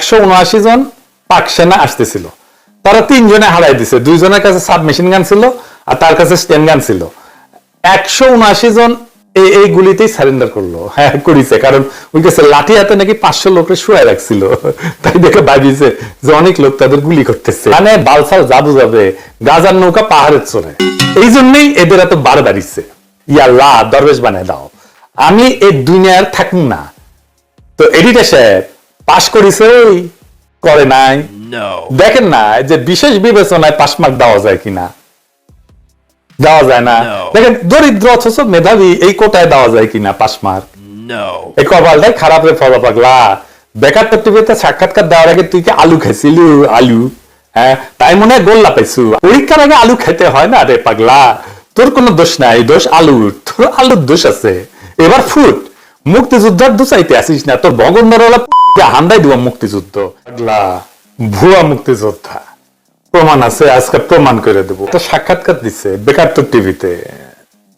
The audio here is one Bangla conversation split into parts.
একশো উনআশি জন পাক সেনা আসতেছিল। তারা তিনজনে হারাই দিছে। দুইজনের কাছে সাবমেশিন গান ছিল আর তার কাছে স্টেন গান ছিল। একশো উনআশি জন এই এই গুলিতেই সারেন্ডার করল। হ্যাঁ করিছে। কারণ ওই কাছে লাঠি হাতে নাকি পাঁচশো লোকের শুয়ে রাখছিল। তাই দেখে ভাবিছে যে অনেক লোক তাদের গুলি করতেছে। মানে বালসাল জাদু যাবে। গাজার নৌকা পাহাড়ের চলে এই জন্যই এদের এত বার বাড়িছে। ইয়াল্লাহ দরবেশ বানায় দাও। আমি এই দুনিয়ার থাকুন না। তো এডিটার সাহেব পাশ করিছে ওই করে নাই। দেখেন না যে বিশেষ বিবেচনায় পাশ মার্ক দেওয়া যায় কিনা? দেওয়া যায় না। দেখেন দরিদ্র অথচ মেধাবী এই কোটায় দেওয়া যায় কিনা পাশ মার্ক? এই কপালটাই খারাপ রে ফলা পাগলা। বেকার সাক্ষাৎকার দেওয়ার আগে তুই কি আলু খাইছিলি? আলু হ্যাঁ? তাই মনে হয় গোল্লা পাইছু। পরীক্ষার আগে আলু খেতে হয় না রে পাগলা। তোর কোনো দোষ নাই দোষ আলুর তোর আলুর দোষ আছে। এবার ফুট মুক্তিযোদ্ধার দুচাইতে আসিস না। তোর ভগন্দরওয়ালা হান্দাই দিব মুক্তিযুদ্ধ? ভুয়া মুক্তিযোদ্ধা। প্রমাণ আছে, আজকে প্রমাণ করে দেবো। তো সাক্ষাৎকার দিচ্ছে বেকার তোর টিভিতে।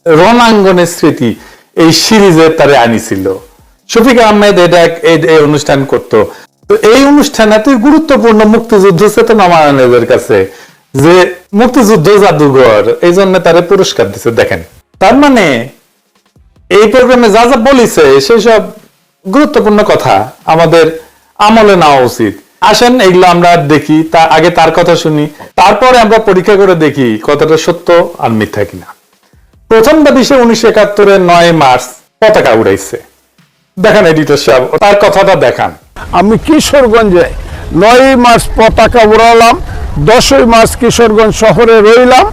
রণাঙ্গনের স্মৃতি এই সিরিজে তারে আনিছিল। শফিক আহমেদ এটা এই অনুষ্ঠান করত। তো এই অনুষ্ঠান এতই গুরুত্বপূর্ণ মুক্তিযুদ্ধ চেতনা মাননের কাছে যে মুক্তিযুদ্ধ জাদুঘর, এই জন্য তারে পুরস্কার দিছে, দেখেন। তার মানে এই প্রোগ্রামে যা যা বলিছে সেই সব গুরুত্বপূর্ণ কথা, আমাদের আমলে নেওয়া উচিত। আসেন, এগুলো আমরা দেখি, তা আগে তার কথা শুনি, তারপরে আমরা পরীক্ষা করে দেখি কতটা সত্য আর মিথ্যা কিনা। প্রথম দাবিসে উনিশশো একাত্তরের নয় মার্চ পতাকা উড়াইছে। দেখান এডিটর সাহেব, তার কথাটা দেখান। আমি কিশোরগঞ্জে নয়ই মার্চ পতাকা উড়ালাম, দশই মার্চ কিশোরগঞ্জ শহরে রইলাম,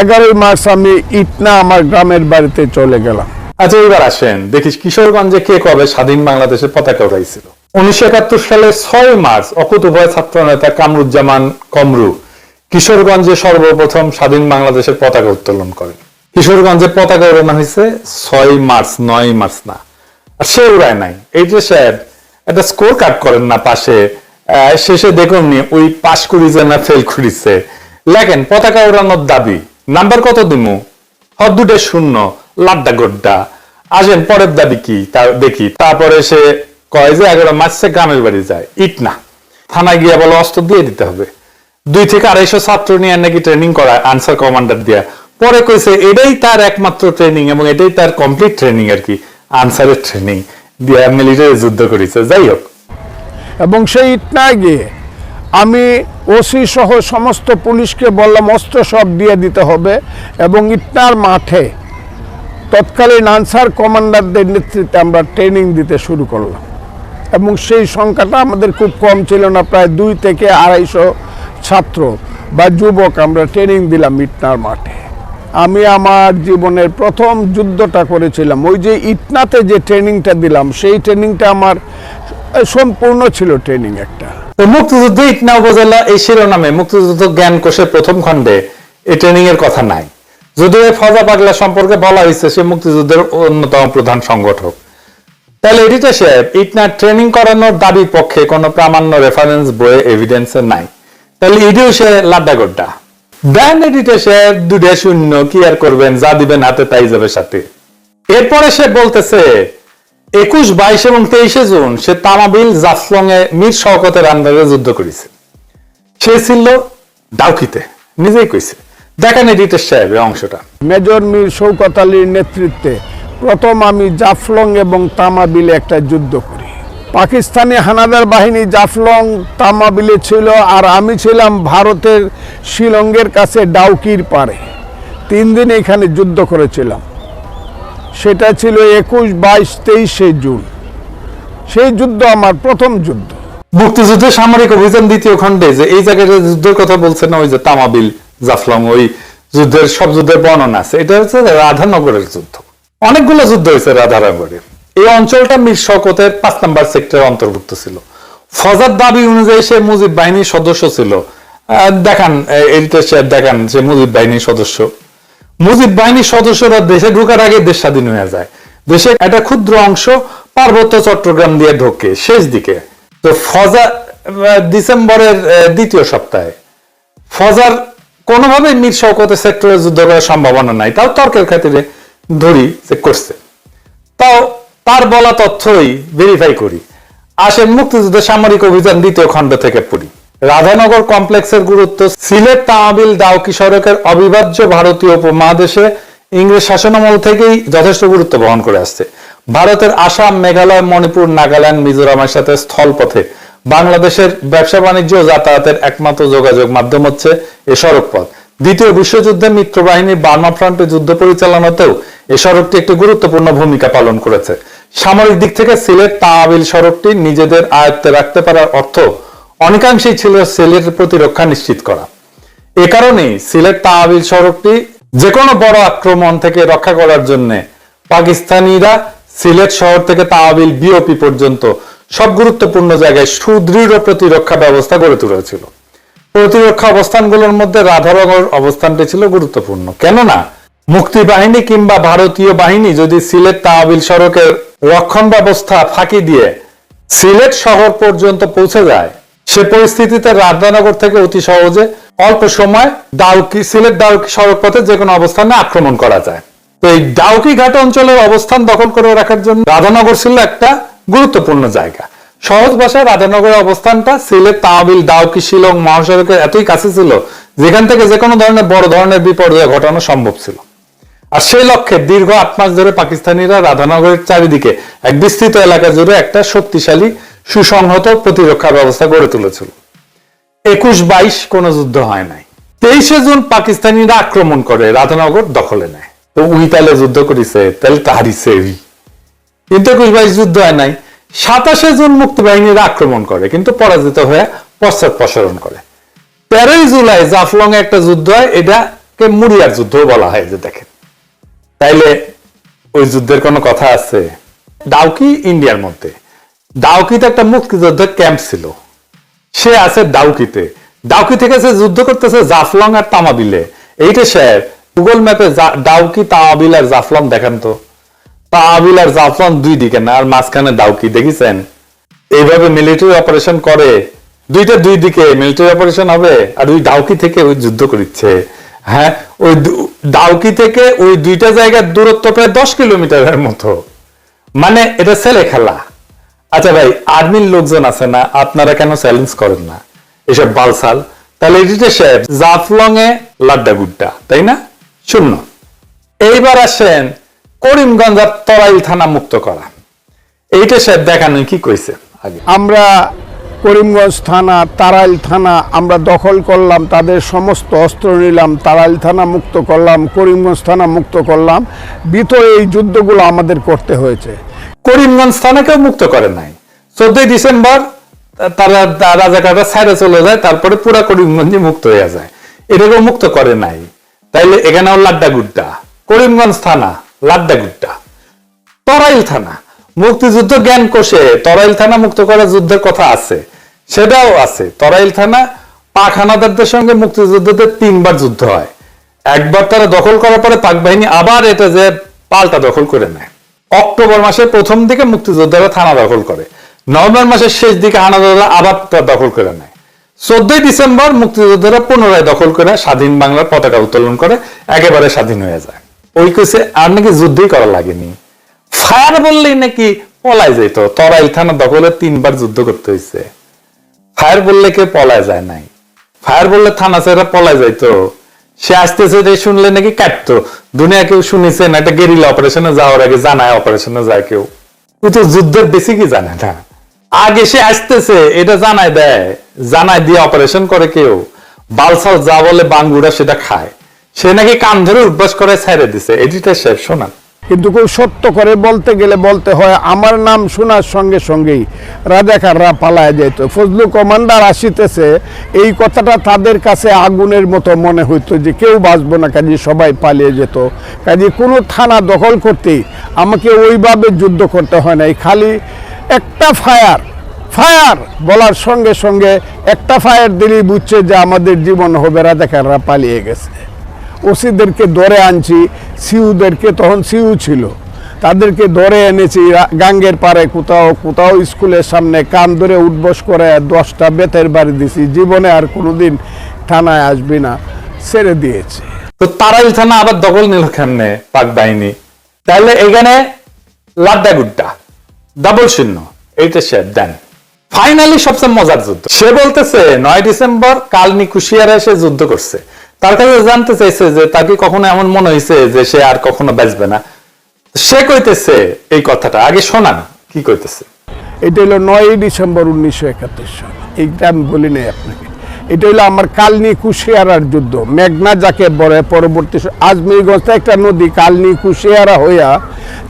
এগারোই মার্চ আমি ইটনা, আমার গ্রামের বাড়িতে চলে গেলাম। আচ্ছা এবার আসেন। দেখিস, কিশোরগঞ্জে কে কবে স্বাধীন বাংলাদেশের পতাকা উড়াইছিল? উনিশশো একাত্তর সালে ছয় মার্চ অকুত উভয় ছাত্র নেতা কামরুজ্জামান কমরু কিশোরগঞ্জে সর্বপ্রথম স্বাধীন বাংলাদেশের পতাকা উত্তোলন করেন। কিশোরগঞ্জে পতাকা উড়ানো হয়েছে ছয় মার্চ, নয় মার্চ না। আর সে উড়ায় নাই। এই যে স্যার, একটা স্কোর কাট করেন না পাশে। শেষে দেখুন নি, ওই পাশ করিছে না ফেল করিছে। লেখেন, পতাকা উড়ানোর দাবি। নাম্বার কত দিমু? হর দুটো শূন্য। লাড্ডা গোড্ডা। আসেন পরের দাবি কি তা দেখি। তারপরে সে কয় যে, এগারো মাসে গ্রামের বাড়ি যায়। ইট না। থানায় গিয়ে বলে, অস্ত্র দিয়ে দিতে হবে। দুই থেকে আড়াইশো ছাত্র নিয়ে নাকি ট্রেনিং করা আনসার কমান্ডার দিয়া। পরে কইছে, এটাই তার একমাত্র ট্রেনিং এবং এটাই তার কমপ্লিট ট্রেনিং আর কি আনসারের ট্রেনিং দিয়া মিলিটারি যুদ্ধ করেছে। যাই হোক। এবং সেই ইটনায় গিয়ে আমি ওসি সহ সমস্ত পুলিশকে বললাম, অস্ত্র সব দিয়ে দিতে হবে এবং ইটনার মাঠে তৎকালীন আনসার কমান্ডারদের নেতৃত্বে আমরা ট্রেনিং দিতে শুরু করলাম। এবং সেই সংখ্যাটা আমাদের খুব কম ছিল না, প্রায় দুই থেকে আড়াইশো ছাত্র বা যুবক আমরা ট্রেনিং দিলাম ইটনার মাঠে। আমি আমার জীবনের প্রথম যুদ্ধটা করেছিলাম। ওই যে ইটনাতে যে ট্রেনিংটা দিলাম, সেই ট্রেনিংটা আমার সম্পূর্ণ ছিল ট্রেনিং একটা। মুক্তিযুদ্ধ ইটনা উপজেলা এই শিরোনামে মুক্তিযুদ্ধ জ্ঞান কোষের প্রথম খণ্ডে এই ট্রেনিং এর কথা নাই। যদিও এই ফজা পাগলা সম্পর্কে বলা হয়েছে, সে মুক্তিযুদ্ধের অন্যতম প্রধান সংগঠক। তাহলে এডিটর সাহেব ইটনা ট্রেনিং করানোর দাবির পক্ষে কোনো প্রামাণ্য রেফারেন্স বইয়ে এভিডেন্স নাই। তাহলে ইডিও সে লাড্ডা গোড্ডা। সাহেব দুটা শূন্য, কি আর করবেন, যা দিবেন হাতে তাই যাবে সাথে। এরপরে সে বলতেছে, একুশ, বাইশ এবং তেইশে জুন, সে তামাবিল জাফলং এ মীর শওকতের আন্ডারে যুদ্ধ করেছে। সে ছিল ডাউকিতে, নিজেই কইছে। দেখেন এডিটর সাহেব এই অংশটা। মেজর মীর শৌকত আলীর নেতৃত্বে প্রথম আমি জাফলং এবং তামাবিলে একটা যুদ্ধ করি। পাকিস্তানি হানাদার বাহিনী জাফলং তামাবিলে ছিল আর আমি ছিলাম ভারতের শিলংয়ের কাছে ডাউকির পারে তিন দিন এখানে যুদ্ধ করেছিলাম। সেটা ছিল একুশ বাইশ তেইশে জুন। সেই যুদ্ধ আমার প্রথম যুদ্ধ। মুক্তিযুদ্ধের সামরিক অভিযান দ্বিতীয় খণ্ডে যে এই জায়গায় যুদ্ধের কথা বলছে না ওই যে তামাবিল। জাফলং ওই যুদ্ধের, সব যুদ্ধের বর্ণনা আছে। এটা হচ্ছে রাধানগরের যুদ্ধ। অনেকগুলো যুদ্ধ হয়েছে রাধানগরে। এই অঞ্চলটা মীর শওকতের পাঁচ নাম্বার সেক্টরের অন্তর্ভুক্ত ছিল। ফজার দাবি অনুযায়ী সে মুজিব বাহিনীর সদস্য ছিল। দেখান এডিটর সাহেব, দেখান, সে মুজিব বাহিনীর সদস্য। মুজিব বাহিনীর সদস্যরা দেশে ঢোকার আগে দেশ স্বাধীন হয়ে যায়। দেশে একটা ক্ষুদ্র অংশ পার্বত্য চট্টগ্রাম দিয়ে ঢোকে, শেষ দিকে। তো ফজা ডিসেম্বরের দ্বিতীয় সপ্তাহে। ফজার কোনোভাবে মীর শওকতের সেক্টরে যুদ্ধ করার সম্ভাবনা নাই। তাও তর্কের খাতিরে ধরি যে করছে। তাও তার বলা তথ্যই ভেরিফাই করি। আসেন মুক্তিযুদ্ধ সামরিক অভিযান দ্বিতীয় খণ্ড থেকে পড়ি। রাধানগর কমপ্লেক্সের গুরুত্ব সিলেট তামাবিল দাউকি সড়কের অবিভাজ্য ভারতীয় উপমহাদেশে ইংরেজ শাসনামল থেকেই যথেষ্ট গুরুত্ব বহন করে আসছে। ভারতের আসাম, মেঘালয়, মণিপুর, নাগাল্যান্ড, মিজোরামের সাথে স্থলপথে বাংলাদেশের ব্যবসা বাণিজ্য ও যাতায়াতের একমাত্র যোগাযোগ মাধ্যম হচ্ছে এ সড়ক পথ দ্বিতীয় বিশ্বযুদ্ধে মিত্রবাহিনী বার্মা ফ্রন্টে যুদ্ধ পরিচালনাতেও এই সড়কটি একটি গুরুত্বপূর্ণ ভূমিকা পালন করেছে। সামরিক দিক থেকে সিলেট তাওয়াবিল সড়কটি নিজেদের আয়ত্তে রাখতে পারার অর্থ অনেকাংশেই ছিল সিলেটের প্রতিরক্ষা নিশ্চিত করা। এ কারণেই সিলেট তাওয়াবিল সড়কটি যে কোনো বড় আক্রমণ থেকে রক্ষা করার জন্য পাকিস্তানিরা সিলেট শহর থেকে তাওয়াবিল বিওপি পর্যন্ত সব গুরুত্বপূর্ণ জায়গায় সুদৃঢ় প্রতিরক্ষা ব্যবস্থা গড়ে তুলেছিল। প্রতিরক্ষা অবস্থানগুলোর মধ্যে রাধানগর অবস্থানটি ছিল গুরুত্বপূর্ণ। কেননা মুক্তি বাহিনী কিংবা ভারতীয় বাহিনী যদি সিলেট তাহবিল সড়কের রক্ষণ ব্যবস্থা ফাঁকি দিয়ে সিলেট শহর পর্যন্ত পৌঁছে যায়, সে পরিস্থিতিতে রাধানগর থেকে অতি সহজে অল্প সময় দাউকি সিলেট ডাউকি সড়ক পথে যে কোনো অবস্থানে আক্রমণ করা যায়। তো এই ডাউকি ঘাট অঞ্চলের অবস্থান দখল করে রাখার জন্য রাধানগর ছিল একটা গুরুত্বপূর্ণ জায়গা। সহজ ভাষায় রাধানগরের অবস্থানটা সিলেট, তাহবিল, দাউকি, শিলং মহাসড়কের এতই কাছে ছিল, যেখান থেকে যে কোনো ধরনের বড় ধরনের বিপর্যয় ঘটানো সম্ভব ছিল। আর সেই লক্ষ্যে দীর্ঘ আট মাস ধরে পাকিস্তানিরা রাধানগরের চারিদিকে এক বিস্তৃত এলাকা জুড়ে একটা শক্তিশালী, সুসংহত প্রতিরক্ষা ব্যবস্থা গড়ে তুলেছিল। একুশ বাইশ কোন যুদ্ধ হয় নাই। তেইশে জুন পাকিস্তানিরা আক্রমণ করে, রাধানগর দখলে নেয়। তো উই তাহলে যুদ্ধ করিছে তাহলে তাহারিছে উই কিন্তু বাইশ যুদ্ধ হয় নাই। সাতাশে জুন মুক্তি বাহিনীরা আক্রমণ করে, কিন্তু পরাজিত হয়ে পশ্চাৎপসরণ করে। তেরোই জুলাই জাফলং একটা যুদ্ধ হয়, এটাকে মুরিয়ার যুদ্ধ বলা হয় যে দেখেন। তাইলে ওই যুদ্ধের কোনো কথা আছে? ডাউকি ইন্ডিয়ার মধ্যে। ডাউকিতে একটা মুক্তিযুদ্ধের ক্যাম্প ছিল। সে আছে ডাউকিতে ডাউকি থেকে সে যুদ্ধ করতেছে জাফলং আর তামাবিলে। এইটা স্যার গুগল ম্যাপে ডাউকি তামাবিল আর জাফলং দেখান তো। তামাবিল আর জাফলং দুই দিকে না, আর মাঝখানে ডাউকি দেখেছেন? এইভাবে মিলিটারি অপারেশন করে, দুইটা দুই দিকে মিলিটারি অপারেশন হবে, আর ওই ডাউকি থেকে ওই যুদ্ধ করিচ্ছে। হ্যাঁ ওই দু- ডাউকি থেকে ওই দুইটা জায়গার দূরত্ব প্রায় দশ কিলোমিটারের মতো। মানে এটা ছেলে খেলা। আচ্ছা ভাই, আর্মির লোকজন আছে না, আপনারা কেন চ্যালেঞ্জ করেন না? এসব বালসাল। তাহলে এডিটে সাহেব জাফলং এ লাড্ডা গুড্ডা, তাই না? শূন্য। এইবার আসেন করিমগঞ্জ আর তরাইল থানা মুক্ত করা। এইটা সাহেব দেখানো কি কইছে আগে। আমরা করিমগঞ্জ থানা তারাইল থানা আমরা দখল করলাম তাদের সমস্ত অস্ত্র নিলাম তারাইল থানা মুক্ত করলাম করিমগঞ্জ থানা মুক্ত করলাম। ভিতরে এই যুদ্ধগুলো আমাদের করতে হয়েছে। করিমগঞ্জ থানাকেও মুক্ত করে নাই। চোদ্দই ডিসেম্বর তারা রাজাকাররা সাইডে চলে যায় তারপরে পুরা করিমগঞ্জে মুক্ত হয়ে যায়। এটাকেও মুক্ত করে নাই। তাইলে এখানেও লাড্ডা গুড্ডা। করিমগঞ্জ থানা। লাড্ডা গুড্ডা তরাইল থানা। মুক্তিযুদ্ধ জ্ঞান কোষে তরাইল থানা মুক্ত করার যুদ্ধের কথা আছে, সেটাও আছে। তরাইল থানা পাক হানাদারদের সঙ্গে মুক্তিযুদ্ধদের তিনবার যুদ্ধ হয়। একবার তারা দখল করার পরে পাক বাহিনী আবার এটা যে পাল্টা দখল করে নেয়। অক্টোবর মাসের প্রথম দিকে মুক্তিযোদ্ধারা থানা দখল করে। নভেম্বর মাসের শেষ দিকে হানাদাররা আবার তা দখল করে নেয়। চোদ্দই ডিসেম্বর মুক্তিযোদ্ধারা পুনরায় দখল করে স্বাধীন বাংলার পতাকা উত্তোলন করে, একেবারে স্বাধীন হয়ে যায়। ওই কইছে, আর নাকি যুদ্ধই করা লাগেনি। ফায়ার বললেই নাকি পলায় যেত তরাইল থানা দখলে তিনবার যুদ্ধ করতে হয়েছে ফায়ার বললে কেউ পলায় যায় নাই। ফায়ার বললে থানা ছেড়ে পলায় যাইতো। সে আসতেছে যে শুনলে নাকি কাটতো। দুনিয়া কেউ শুনেছে না, এটা গেরিলা অপারেশনে যাওয়ার আগে জানায় অপারেশনে যায় কেউ। ও তো যুদ্ধের বেশি কি জানে না। আগে সে আসতেছে, এটা জানায় দেয়। জানায় দিয়ে অপারেশন করে কেউ। বালসাল যা বলে বাঙ্গুরা সেটা খায়। সে নাকি কান ধরে উদ্বাস করে ছেড়ে দিছে। এডিটার সাহেব, শোনান। কিন্তু কেউ সত্য করে বলতে গেলে বলতে হয়, আমার নাম শোনার সঙ্গে সঙ্গেই রাজাকাররা পালায় যেত। ফজলু কমান্ডার আসিতেছে, এই কথাটা তাদের কাছে আগুনের মতো মনে হইতো যে কেউ বাঁচবো না, কাজে সবাই পালিয়ে যেত। কাজে কোনো থানা দখল করতেই আমাকে ওইভাবে যুদ্ধ করতে হয় নাই। খালি একটা ফায়ার ফায়ার বলার সঙ্গে সঙ্গে একটা ফায়ার দিলেই বুঝছে যে আমাদের জীবন হবে, রাজাকাররা পালিয়ে গেছে। ওসিদেরকে ধরে আনছি, সিউদেরকে তখন সিউ ছিল। তাদেরকে ধরে এনেছি গাঙ্গের পাড়ে কোথাও কোথাও স্কুলের সামনে কান ধরে উঠবস করে দশটা বেতের বাড়ি দিছি। জীবনে আর কোনোদিন থানায় আসবি না, ছেড়ে দিয়েছে। তো তারাইল থানা আবার দখল নিল কেমনে পাক বাহিনী? তাহলে এখানে লাড্ডা গুড্ডা ডাবল শূন্য, এইটা সে দেন। ফাইনালি সবচেয়ে মজার যুদ্ধ। সে বলতেছে, নয় ডিসেম্বর কালনি কুশিয়ারা এসে যুদ্ধ করছে। তার কাছে জানতে চাইছে যে তার কি কখনো এমন মনে হয়েছে যে সে আর কখনো বেচবে না। সে কইতেছে এই কথাটা। আগে শোনান, কি কইতেছে? এটা হলো নয়ই ডিসেম্বর উনিশশো একাত্তর সাল। এইটা আমি বলি নাই আপনাকে। এটা হলো আমার কালনি কুশিয়ারার যুদ্ধ। মেঘনা যাকে বলে, পরবর্তী আজমিরগঞ্জ একটা নদী, কালনি কুশিয়ারা হইয়া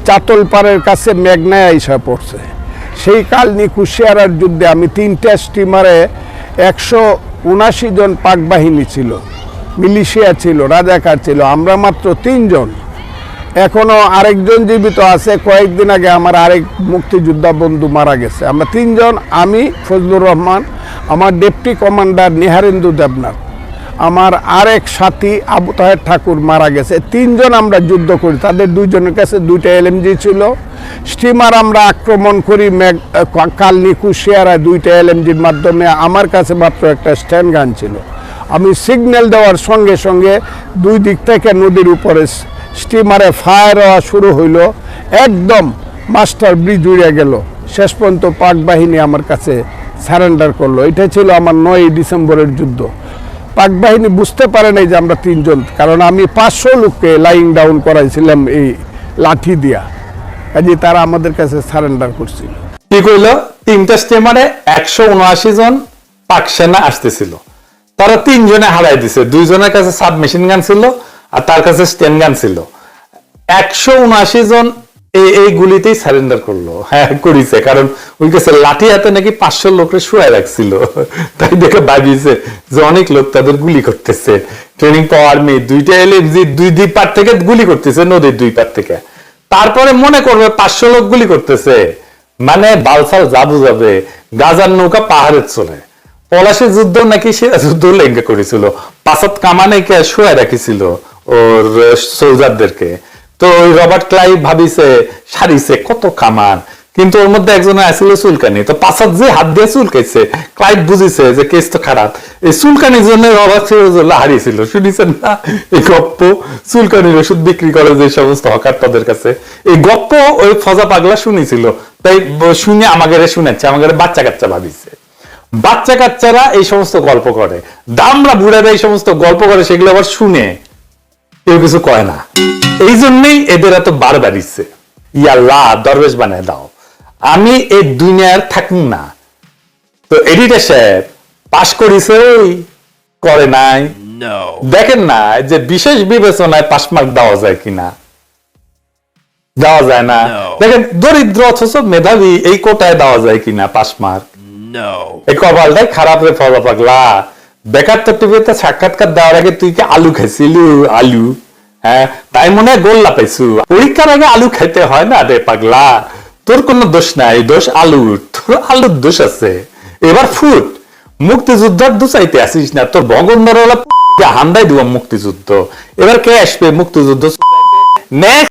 চাতলপাড়ের কাছে মেঘনায় আইসা পড়ছে। সেই কালনি কুশিয়ারার যুদ্ধে আমি তিনটা স্টিমারে একশো উনাশি জন পাক বাহিনী ছিল। মিলিশিয়া ছিল, রাজাকার ছিল, আমরা মাত্র তিনজন। এখনও আরেকজন জীবিত আছে, কয়েকদিন আগে আমার আরেক মুক্তিযোদ্ধা বন্ধু মারা গেছে। আমরা তিনজন, আমি, ফজলুর রহমান, আমার ডেপুটি কমান্ডার নিহারেন্দু দেবনাথ, আমার আরেক সাথী আবু তাহের ঠাকুর মারা গেছে। তিনজন আমরা যুদ্ধ করি, তাদের দুইজনের কাছে দুইটা এলএমজি ছিল। স্টিমার আমরা আক্রমণ করি কালনি কুশিয়ারায় দুইটা এলএমজির মাধ্যমে, আমার কাছে মাত্র একটা স্ট্যান্ড গান ছিল। আমি সিগন্যাল দেওয়ার সঙ্গে সঙ্গে দুই দিক থেকে নদীর উপরে স্টিমারে ফায়ার হওয়া শুরু হইল। একদম মাস্টার ব্রিজ উড়ে গেল। শেষ পর্যন্ত পাক বাহিনী আমার কাছে সারেন্ডার করল। এটা ছিল আমার নয় ডিসেম্বরের যুদ্ধ। পাক বাহিনী বুঝতে পারে নাই যে আমরা তিনজন, কারণ আমি পাঁচশো লোককে লাইং ডাউন করাইছিলাম এই লাঠি দিয়া। কাজে তারা আমাদের কাছে সারেন্ডার করছিল। কি কইল? তিনটা স্টিমারে একশো উনআশি জন পাক সেনা আসতেছিল। তারা তিনজনে হারাই দিছে। দুইজনের কাছে সাব মেশিন গান ছিল আর তার কাছে স্টেন গান ছিল। একশো উনআশি জন এই গুলিতেই সারেন্ডার করল। হ্যাঁ করিছে। কারণ ওই কাছে লাঠি হাতে নাকি পাঁচশো লোকের শুয়ে রাখছিল। তাই দেখে ভাবিছে যে অনেক লোক তাদের গুলি করতেছে। ট্রেনিং পাওয়ার মেয়ে দুইটা এলএমজি দুই দুই পার থেকে গুলি করতেছে, নদীর দুই পার থেকে। তারপরে মনে করবে পাঁচশো লোক গুলি করতেছে। মানে বালসাল যাবু যাবে গাজার নৌকা পাহাড়ের চলে। পলাশি যুদ্ধ নাকি সে যুদ্ধ লেঙ্গা করেছিল? পাঁচাত কামানে কে শুয়ে রাখিছিল ওর সোলজারদেরকে। তো ওই রবার্ট ক্লাইভ ভাবিছে, সারিছে, কত কামান? কিন্তু ওর মধ্যে একজন আসছিল চুলকানি। তো পাঁচাত যে হাত দিয়ে চুলকাইছে, ক্লাইভ বুঝিছে যে কেস তো খারাপ। এই চুলকানির জন্য রবার্ট সিরাজুল্লাহ হারিয়েছিল। শুনেছেন না? এই গপ্প, চুলকানির ওষুধ বিক্রি করে যে সমস্ত হকার তাদের কাছে। এই গপ্প ওই ফজা পাগলা শুনেছিল। তাই শুনে আমাকে শুনেছে আমাকে বাচ্চা কাচ্চা ভাবিছে। বাচ্চা কাচ্চারা এই সমস্ত গল্প করে। দামরা বুড়ারা এই সমস্ত গল্প করে সেগুলো আবার শুনে কেউ কিছু কয় না। এই জন্যই এদের এত বার বাড়িছে ইয়াল্লাহ দরবেশ বানায় দাও। আমি এই দুনিয়ার থাকুন না। তো এডিটার সাহেব পাশ করিছে ওই করে নাই। দেখেন না যে বিশেষ বিবেচনায় পাশ মার্ক দেওয়া যায় কিনা। দেওয়া যায় না। দেখেন দরিদ্র অথচ মেধাবী এই কোটায় দেওয়া যায় কিনা পাশ মার্ক। এই কপালটাই খারাপ রে ফলা পাগলা। বেকার তো টিভিতে সাক্ষাৎকার দেওয়ার আগে তুই কি আলু খাইছিলি? আলু হ্যাঁ? তাই মনে গোল্লা পাইছু। পরীক্ষার আগে আলু খাইতে হয় না রে পাগলা। তোর কোনো দোষ নাই, দোষ আলুর তোর আলুর দোষ আছে। এবার ফুট, মুক্তিযুদ্ধের দুচাইতে আসিস না। তোর ভগন্দর হান্দাই দিব মুক্তিযুদ্ধ। এবার কে আসবে মুক্তিযুদ্ধ? নেক্সট